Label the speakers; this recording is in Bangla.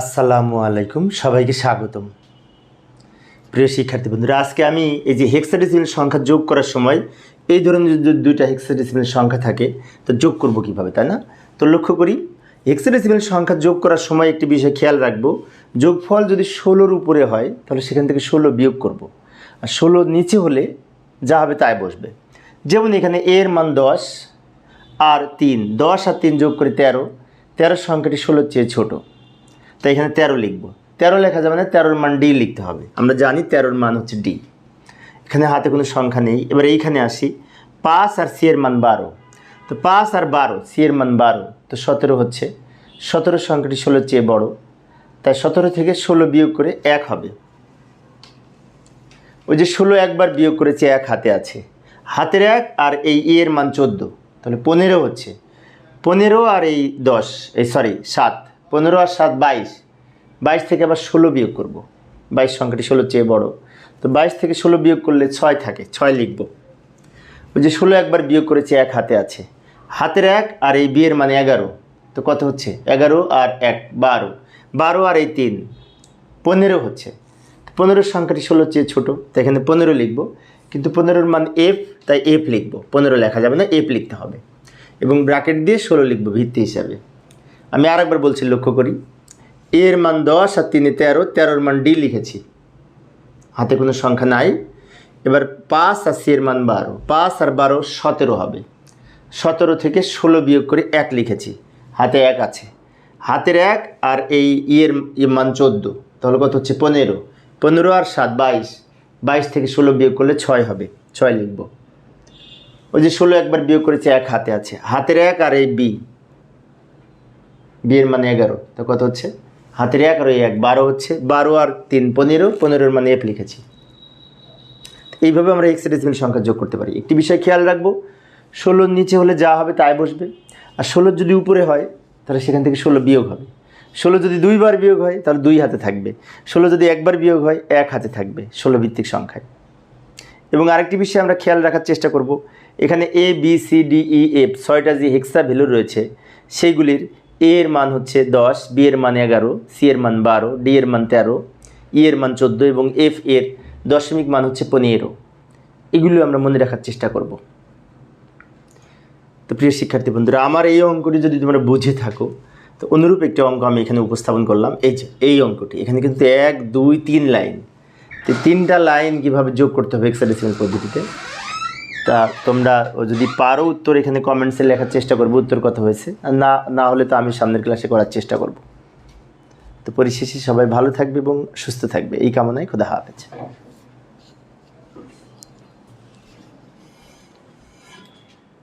Speaker 1: আসসালামু আলাইকুম, সবাইকে স্বাগতম। প্রিয় শিক্ষার্থী বন্ধুরা, আজকে আমি এই যে হেক্সাডেসিমেল সংখ্যা যোগ করার সময় এই ধরনের যদি দুইটা হেক্সাডেসিমেল সংখ্যা থাকে, তো যোগ করব কীভাবে, তাই না? তো লক্ষ্য করি হেক্সাডেসিমেল সংখ্যা যোগ করার সময় একটি বিষয় খেয়াল রাখব, যোগফল যদি ষোলোর উপরে হয়, তাহলে সেখান থেকে ষোলো বিয়োগ করব। আর ষোলোর নিচে হলে যা হবে তাই বসবে। যেমন এখানে এর মান দশ আর তিন, দশ আর তিন যোগ করে তেরো তেরো সংখ্যাটি ষোলোর চেয়ে ছোটো। তাই এখানে তেরো লিখব। তেরো লেখা যাবে না, তেরোর মান ডি লিখতে হবে। আমরা জানি তেরোর মান হচ্ছে ডি। এখানে হাতে কোনো সংখ্যা নেই। এবার এইখানে আসি। পাঁচ আর সি এর মান বারো। তো পাঁচ আর বারো, সি এর মান বারো। তো সতেরো হচ্ছে। সতেরো সংখ্যাটি ষোলোর চেয়ে বড়। তাই সতেরো থেকে ষোলো বিয়োগ করে এক হবে। ওই যে ষোলো একবার বিয়োগ করেছে, এক হাতে আছে। হাতের এক আর এই ই এর মান চোদ্দ। তাহলে পনেরো হচ্ছে। পনেরো আর এই দশ, এই সরি, সাত। পনেরো আর সাত বাইশ। বাইশ থেকে আবার ষোলো বিয়োগ করব। বাইশ সংখ্যাটি ষোলোর চেয়ে বড়। তো বাইশ থেকে ষোলো বিয়োগ করলে ছয় থাকে, ছয় লিখব। ওই যে ষোলো একবার বিয়োগ করেছে, এক হাতে আছে। হাতের এক আর এই বিয়ের মানে এগারো। তো কত হচ্ছে? এগারো আর এক, বারো। বারো আর এই তিন, পনেরো হচ্ছে। পনেরোর সংখ্যাটি ষোলোর চেয়ে ছোটো, তো এখানে পনেরো লিখব। কিন্তু পনেরোর মান এফ, তাই এফ লিখব। পনেরো লেখা যাবে না, এফ লিখতে হবে। এবং ব্র্যাকেট দিয়ে ষোলো লিখব ভিত্তি হিসাবে। আমি আরেকবার বলছি, লক্ষ্য করি। এর মান দশ আর তিনে তেরো, তেরোর মান ডি লিখেছি। হাতে কোনো সংখ্যা নাই। এবার পাঁচ আর সি এর মান বারো। পাঁচ আর বারো সতেরো হবে। সতেরো থেকে ষোলো বিয়োগ করে এক লিখেছি। হাতে এক আছে। হাতের এক আর এই ইয়ের মান চোদ্দ। তাহলে কত হচ্ছে? পনেরো। পনেরো আর সাত, বাইশ। বাইশ থেকে ষোলো বিয়োগ করলে ছয় হবে। ছয় লিখব। ওই যে ষোলো একবার বিয়োগ করেছে, এক হাতে আছে। হাতের এক আর এই বি। বিয়ের মানে এগারো। তো কত হচ্ছে? হাতের এক আর এক বারো হচ্ছে। বারো আর তিন, পনেরো। পনেরোর মানে এফ লিখেছি। এইভাবে আমরা এক্সিডেসিমেল সংখ্যা যোগ করতে পারি। একটি বিষয় খেয়াল রাখব, ষোলোর নিচে হলে যা হবে তাই বসবে। আর ষোলোর যদি উপরে হয়, তাহলে সেখান থেকে ষোলো বিয়োগ হবে। ষোলো যদি দুইবার বিয়োগ হয়, তাহলে দুই হাতে থাকবে। ষোলো যদি একবার বিয়োগ হয়, এক হাতে থাকবে ষোলো ভিত্তিক সংখ্যায়। এবং আরেকটি বিষয় আমরা খেয়াল রাখার চেষ্টা করব। এখানে A B C D E F ছয়টা যে হেক্সা ভ্যালু রয়েছে, সেইগুলির এ এর মান হচ্ছে দশ বি এর মান এগারো সি এর মান বারো ডি এর মান তেরো ই এর মান চোদ্দ এবং এফ এর দশমিক মান হচ্ছে পনেরো। এগুলো আমরা মনে রাখার চেষ্টা করব। তো প্রিয় শিক্ষার্থী বন্ধুরা, আমার এই অঙ্কটি যদি তোমরা বুঝে থাকো, তো অনুরূপ একটি অঙ্ক আমি এখানে উপস্থাপন করলাম। এই যে, এই অঙ্কটি, এখানে কিন্তু এক, দুই, তিন লাইন। তো তিনটা লাইন কীভাবে যোগ করতে হবে এক্সাডেসিমাল পদ্ধতিতে? তা তোমরা যদি পারো উত্তর, এখানে কমেন্টসে লেখার চেষ্টা করব উত্তর কত হয়েছে। না না হলে তো আমি সামনের ক্লাসে করার চেষ্টা করব। তো পরিশেষে সবাই ভালো থাকবে এবং সুস্থ থাকবে। এই কামনায় খোদা হাফেজ।